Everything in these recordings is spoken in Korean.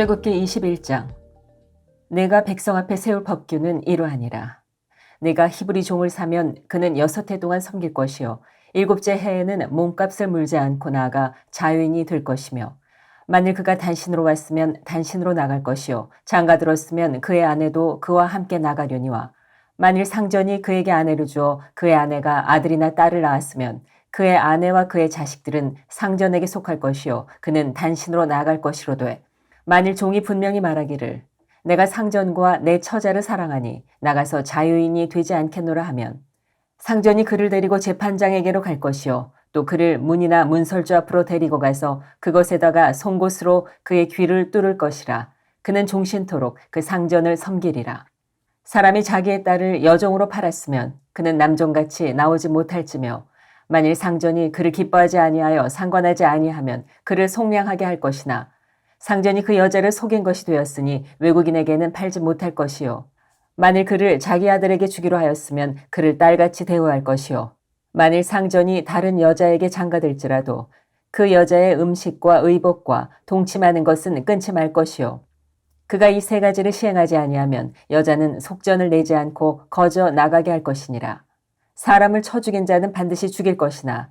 출애굽기 21장. 내가 백성 앞에 세울 법규는 이러하니라. 내가 히브리 종을 사면 그는 여섯 해 동안 섬길 것이요. 일곱째 해에는 몸값을 물지 않고 나아가 자유인이 될 것이며 만일 그가 단신으로 왔으면 단신으로 나갈 것이요. 장가 들었으면 그의 아내도 그와 함께 나가려니와 만일 상전이 그에게 아내를 주어 그의 아내가 아들이나 딸을 낳았으면 그의 아내와 그의 자식들은 상전에게 속할 것이요. 그는 단신으로 나갈 것이로 돼 만일 종이 분명히 말하기를 내가 상전과 내 처자를 사랑하니 나가서 자유인이 되지 않겠노라 하면 상전이 그를 데리고 재판장에게로 갈 것이요. 또 그를 문이나 문설주 앞으로 데리고 가서 그것에다가 송곳으로 그의 귀를 뚫을 것이라. 그는 종신토록 그 상전을 섬기리라. 사람이 자기의 딸을 여종으로 팔았으면 그는 남종같이 나오지 못할지며 만일 상전이 그를 기뻐하지 아니하여 상관하지 아니하면 그를 속량하게 할 것이나 상전이 그 여자를 속인 것이 되었으니 외국인에게는 팔지 못할 것이요. 만일 그를 자기 아들에게 주기로 하였으면 그를 딸같이 대우할 것이요. 만일 상전이 다른 여자에게 장가들지라도 그 여자의 음식과 의복과 동침하는 것은 끊지 말 것이요. 그가 이 세 가지를 시행하지 아니하면 여자는 속전을 내지 않고 거저 나가게 할 것이니라. 사람을 쳐 죽인 자는 반드시 죽일 것이나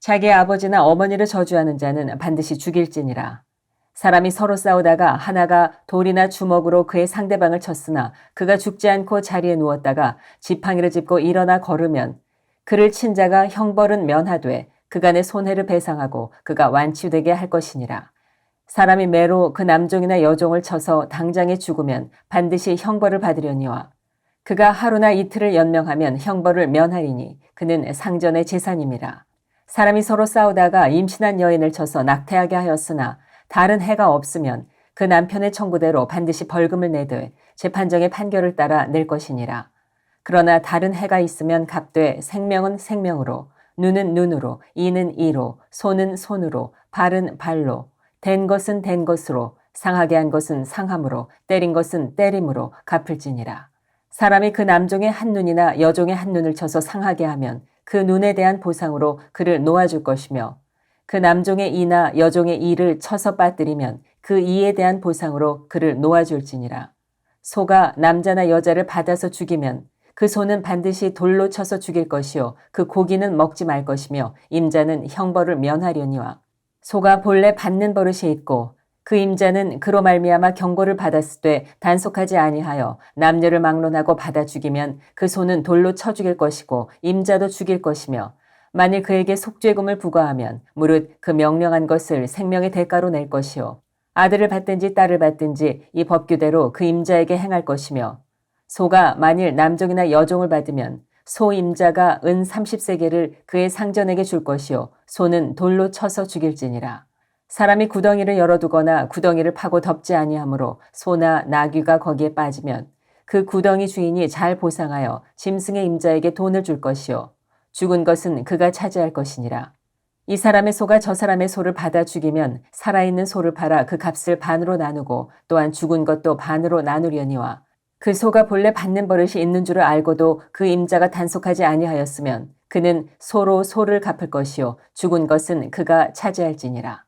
자기 아버지나 어머니를 저주하는 자는 반드시 죽일지니라. 사람이 서로 싸우다가 하나가 돌이나 주먹으로 그의 상대방을 쳤으나 그가 죽지 않고 자리에 누웠다가 지팡이를 짚고 일어나 걸으면 그를 친 자가 형벌은 면하되 그간의 손해를 배상하고 그가 완치되게 할 것이니라. 사람이 매로 그 남종이나 여종을 쳐서 당장에 죽으면 반드시 형벌을 받으려니와 그가 하루나 이틀을 연명하면 형벌을 면하리니 그는 상전의 재산임이라. 사람이 서로 싸우다가 임신한 여인을 쳐서 낙태하게 하였으나 다른 해가 없으면 그 남편의 청구대로 반드시 벌금을 내되 재판정의 판결을 따라 낼 것이니라. 그러나 다른 해가 있으면 값되 생명은 생명으로 눈은 눈으로 이는 이로 손은 손으로 발은 발로 된 것은 된 것으로 상하게 한 것은 상함으로 때린 것은 때림으로 갚을지니라. 사람이 그 남종의 한 눈이나 여종의 한 눈을 쳐서 상하게 하면 그 눈에 대한 보상으로 그를 놓아줄 것이며 그 남종의 이나 여종의 이를 쳐서 빠뜨리면 그 이에 대한 보상으로 그를 놓아줄지니라. 소가 남자나 여자를 받아서 죽이면 그 소는 반드시 돌로 쳐서 죽일 것이요 그 고기는 먹지 말 것이며 임자는 형벌을 면하려니와 소가 본래 받는 버릇이 있고 그 임자는 그로 말미암아 경고를 받았을 때 단속하지 아니하여 남녀를 막론하고 받아 죽이면 그 소는 돌로 쳐 죽일 것이고 임자도 죽일 것이며 만일 그에게 속죄금을 부과하면 무릇 그 명령한 것을 생명의 대가로 낼 것이요 아들을 받든지 딸을 받든지 이 법규대로 그 임자에게 행할 것이며 소가 만일 남종이나 여종을 받으면 소 임자가 은 30세계를 그의 상전에게 줄 것이요 소는 돌로 쳐서 죽일지니라. 사람이 구덩이를 열어두거나 구덩이를 파고 덮지 아니하므로 소나 나귀가 거기에 빠지면 그 구덩이 주인이 잘 보상하여 짐승의 임자에게 돈을 줄 것이요 죽은 것은 그가 차지할 것이니라. 이 사람의 소가 저 사람의 소를 받아 죽이면 살아있는 소를 팔아 그 값을 반으로 나누고 또한 죽은 것도 반으로 나누려니와 그 소가 본래 받는 버릇이 있는 줄을 알고도 그 임자가 단속하지 아니하였으면 그는 소로 소를 갚을 것이요 죽은 것은 그가 차지할지니라.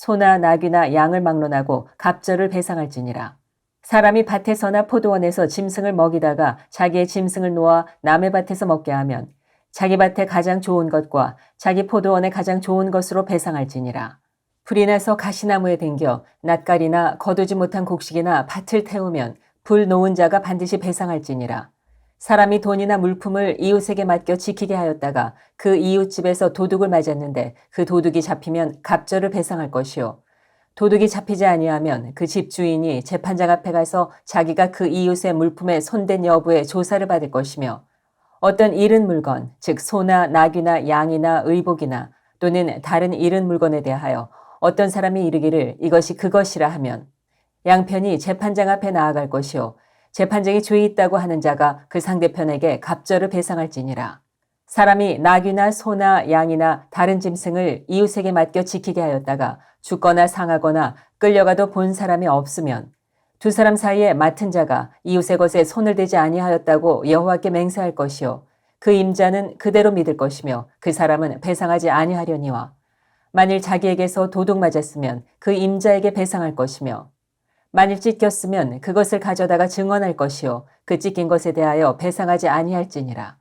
소나 나귀나 양을 막론하고 갑절을 배상할지니라. 사람이 밭에서나 포도원에서 짐승을 먹이다가 자기의 짐승을 놓아 남의 밭에서 먹게 하면 자기 밭에 가장 좋은 것과 자기 포도원에 가장 좋은 것으로 배상할지니라. 불이 나서 가시나무에 댕겨 낯가리나 거두지 못한 곡식이나 밭을 태우면 불 놓은 자가 반드시 배상할지니라. 사람이 돈이나 물품을 이웃에게 맡겨 지키게 하였다가 그 이웃집에서 도둑을 맞았는데 그 도둑이 잡히면 갑절을 배상할 것이요. 도둑이 잡히지 아니하면 그 집 주인이 재판장 앞에 가서 자기가 그 이웃의 물품에 손댄 여부에 조사를 받을 것이며 어떤 잃은 물건, 즉 소나 나귀나 양이나 의복이나 또는 다른 잃은 물건에 대하여 어떤 사람이 이르기를 이것이 그것이라 하면 양편이 재판장 앞에 나아갈 것이요 재판장이 죄 있다고 하는 자가 그 상대편에게 갑절을 배상할지니라. 사람이 나귀나 소나 양이나 다른 짐승을 이웃에게 맡겨 지키게 하였다가 죽거나 상하거나 끌려가도 본 사람이 없으면 두 사람 사이에 맡은 자가 이웃의 것에 손을 대지 아니하였다고 여호와께 맹세할 것이요 그 임자는 그대로 믿을 것이며 그 사람은 배상하지 아니하려니와 만일 자기에게서 도둑 맞았으면 그 임자에게 배상할 것이며 만일 찢겼으면 그것을 가져다가 증언할 것이요. 그 찢긴 것에 대하여 배상하지 아니할지니라.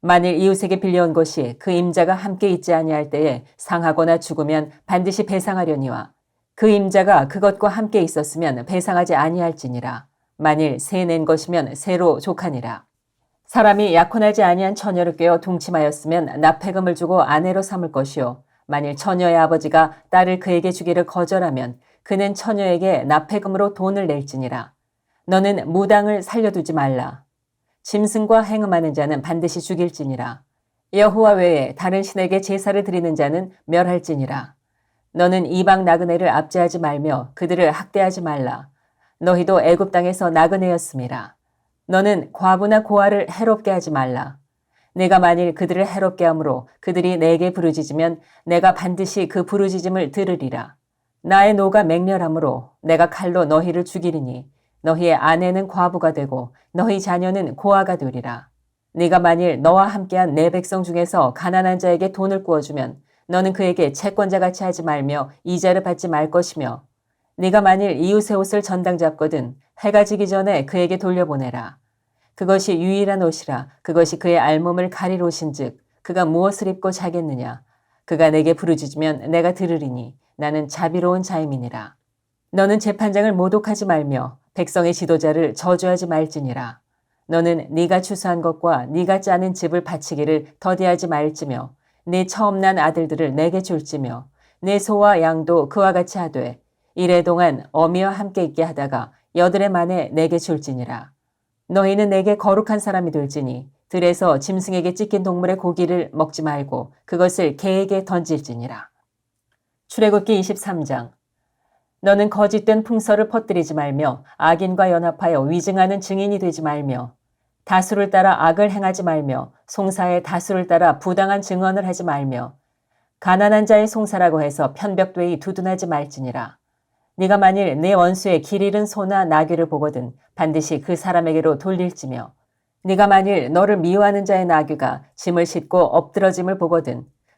만일 이웃에게 빌려온 것이 그 임자가 함께 있지 아니할 때에 상하거나 죽으면 반드시 배상하려니와 그 임자가 그것과 함께 있었으면 배상하지 아니할지니라. 만일 새 낸 것이면 새로 족하니라. 사람이 약혼하지 아니한 처녀를 꿰어 동침하였으면 납폐금을 주고 아내로 삼을 것이요. 만일 처녀의 아버지가 딸을 그에게 주기를 거절하면 그는 처녀에게 납폐금으로 돈을 낼지니라. 너는 무당을 살려두지 말라. 짐승과 행음하는 자는 반드시 죽일지니라. 여호와 외에 다른 신에게 제사를 드리는 자는 멸할지니라. 너는 이방 나그네를 압제하지 말며 그들을 학대하지 말라. 너희도 애굽 땅에서 나그네였음이라. 너는 과부나 고아를 해롭게 하지 말라. 내가 만일 그들을 해롭게 함으로 그들이 내게 부르짖으면 내가 반드시 그 부르짖음을 들으리라 나의 노가 맹렬함으로 내가 칼로 너희를 죽이리니 너희의 아내는 과부가 되고 너희 자녀는 고아가 되리라. 네가 만일 너와 함께한 내 백성 중에서 가난한 자에게 돈을 구워주면 너는 그에게 채권자 같이 하지 말며 이자를 받지 말 것이며 네가 만일 이웃의 옷을 전당 잡거든 해가 지기 전에 그에게 돌려보내라. 그것이 유일한 옷이라 그것이 그의 알몸을 가릴 옷인즉 그가 무엇을 입고 자겠느냐 그가 내게 부르짖으면 내가 들으리니 나는 자비로운 자임이니라. 너는 재판장을 모독하지 말며 백성의 지도자를 저주하지 말지니라. 너는 네가 추수한 것과 네가 짜는 집을 바치기를 더디하지 말지며 네 처음 난 아들들을 내게 줄지며 내 소와 양도 그와 같이 하되 이래 동안 어미와 함께 있게 하다가 여드레 만에 내게 줄지니라. 너희는 내게 거룩한 사람이 될지니 들에서 짐승에게 찢긴 동물의 고기를 먹지 말고 그것을 개에게 던질지니라. 출애굽기 23장 너는 거짓된 풍설을 퍼뜨리지 말며 악인과 연합하여 위증하는 증인이 되지 말며 다수를 따라 악을 행하지 말며 송사의 다수를 따라 부당한 증언을 하지 말며 가난한 자의 송사라고 해서 편벽되이 두둔하지 말지니라. 네가 만일 내 원수의 길 잃은 소나 나귀를 보거든 반드시 그 사람에게로 돌릴지며 네가 만일 너를 미워하는 자의 나귀가 짐을 싣고 엎드러짐을 보거든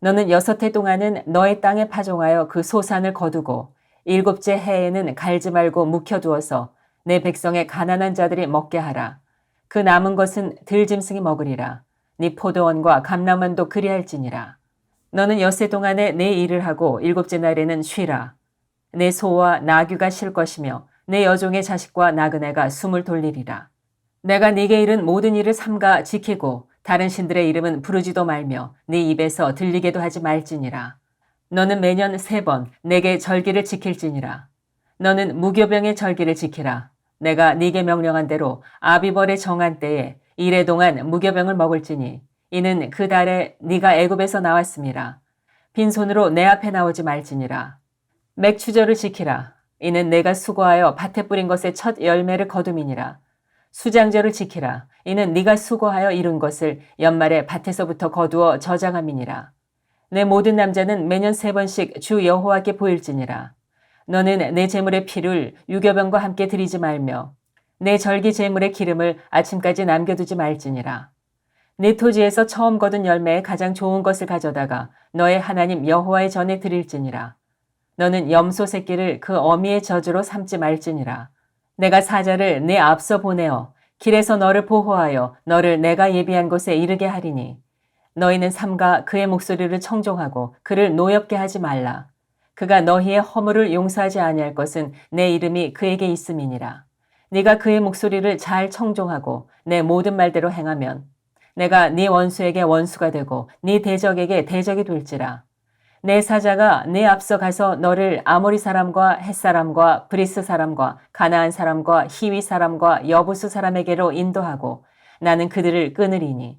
너는 여섯 해 동안은 너의 땅에 파종하여 그 소산을 거두고 일곱째 해에는 갈지 말고 묵혀두어서 내 백성의 가난한 자들이 먹게 하라. 그 남은 것은 들짐승이 먹으리라. 네 포도원과 감람원도 그리할지니라. 너는 여세 동안에 내 일을 하고 일곱째 날에는 쉬라. 내 소와 나귀가 쉴 것이며 내 여종의 자식과 나그네가 숨을 돌리리라. 내가 네게 이른 모든 일을 삼가 지키고 다른 신들의 이름은 부르지도 말며 네 입에서 들리게도 하지 말지니라. 너는 매년 세 번 내게 절기를 지킬지니라. 너는 무교병의 절기를 지키라. 내가 네게 명령한 대로 아비벌의 정한 때에 이래 동안 무교병을 먹을지니 이는 그 달에 네가 애굽에서 나왔음이라. 빈손으로 내 앞에 나오지 말지니라. 맥추절을 지키라. 이는 내가 수고하여 밭에 뿌린 것의 첫 열매를 거둠이니라. 수장절을 지키라. 이는 네가 수고하여 이룬 것을 연말에 밭에서부터 거두어 저장함이니라. 내 모든 남자는 매년 세 번씩 주 여호와께 보일지니라. 너는 내 재물의 피를 유교병과 함께 드리지 말며 내 절기 재물의 기름을 아침까지 남겨두지 말지니라. 네 토지에서 처음 거둔 열매에 가장 좋은 것을 가져다가 너의 하나님 여호와의 전에 드릴지니라. 너는 염소 새끼를 그 어미의 저주로 삼지 말지니라. 내가 사자를 내 앞서 보내어 길에서 너를 보호하여 너를 내가 예비한 곳에 이르게 하리니 너희는 삼가 그의 목소리를 청종하고 그를 노엽게 하지 말라. 그가 너희의 허물을 용서하지 아니할 것은 내 이름이 그에게 있음이니라. 네가 그의 목소리를 잘 청종하고 내 모든 말대로 행하면 내가 네 원수에게 원수가 되고 네 대적에게 대적이 될지라. 내 사자가 내 앞서 가서 너를 아모리 사람과 햇 사람과 브리스 사람과 가나안 사람과 히위 사람과 여부수 사람에게로 인도하고 나는 그들을 끊으리니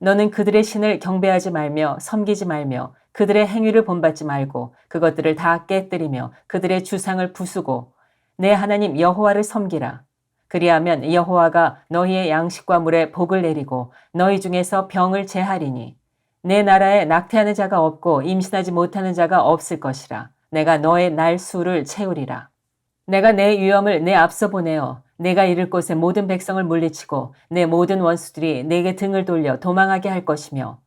너는 그들의 신을 경배하지 말며 섬기지 말며 그들의 행위를 본받지 말고 그것들을 다 깨뜨리며 그들의 주상을 부수고 내 하나님 여호와를 섬기라. 그리하면 여호와가 너희의 양식과 물에 복을 내리고 너희 중에서 병을 제하리니 내 나라에 낙태하는 자가 없고 임신하지 못하는 자가 없을 것이라. 내가 너의 날 수를 채우리라. 내가 내 위엄을 내 앞서 보내어 내가 이를 곳에 모든 백성을 물리치고 내 모든 원수들이 내게 등을 돌려 도망하게 할 것이며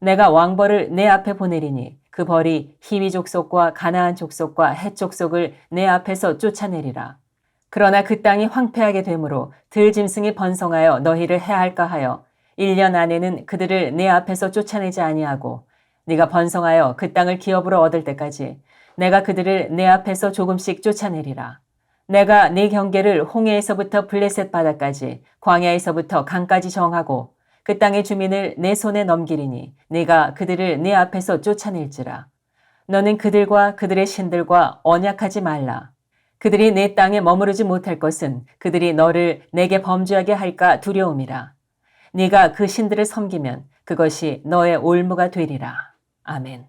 내가 왕벌을 내 앞에 보내리니 그 벌이 히위 족속과 가나안 족속과 헷 족속을 내 앞에서 쫓아내리라. 그러나 그 땅이 황폐하게 되므로 들짐승이 번성하여 너희를 해할까 하여 1년 안에는 그들을 내 앞에서 쫓아내지 아니하고 네가 번성하여 그 땅을 기업으로 얻을 때까지 내가 그들을 내 앞에서 조금씩 쫓아내리라. 내가 네 경계를 홍해에서부터 블레셋 바다까지 광야에서부터 강까지 정하고 그 땅의 주민을 내 손에 넘기리니 네가 그들을 내 앞에서 쫓아낼지라. 너는 그들과 그들의 신들과 언약하지 말라. 그들이 내 땅에 머무르지 못할 것은 그들이 너를 내게 범죄하게 할까 두려움이라. 네가 그 신들을 섬기면 그것이 너의 올무가 되리라. 아멘.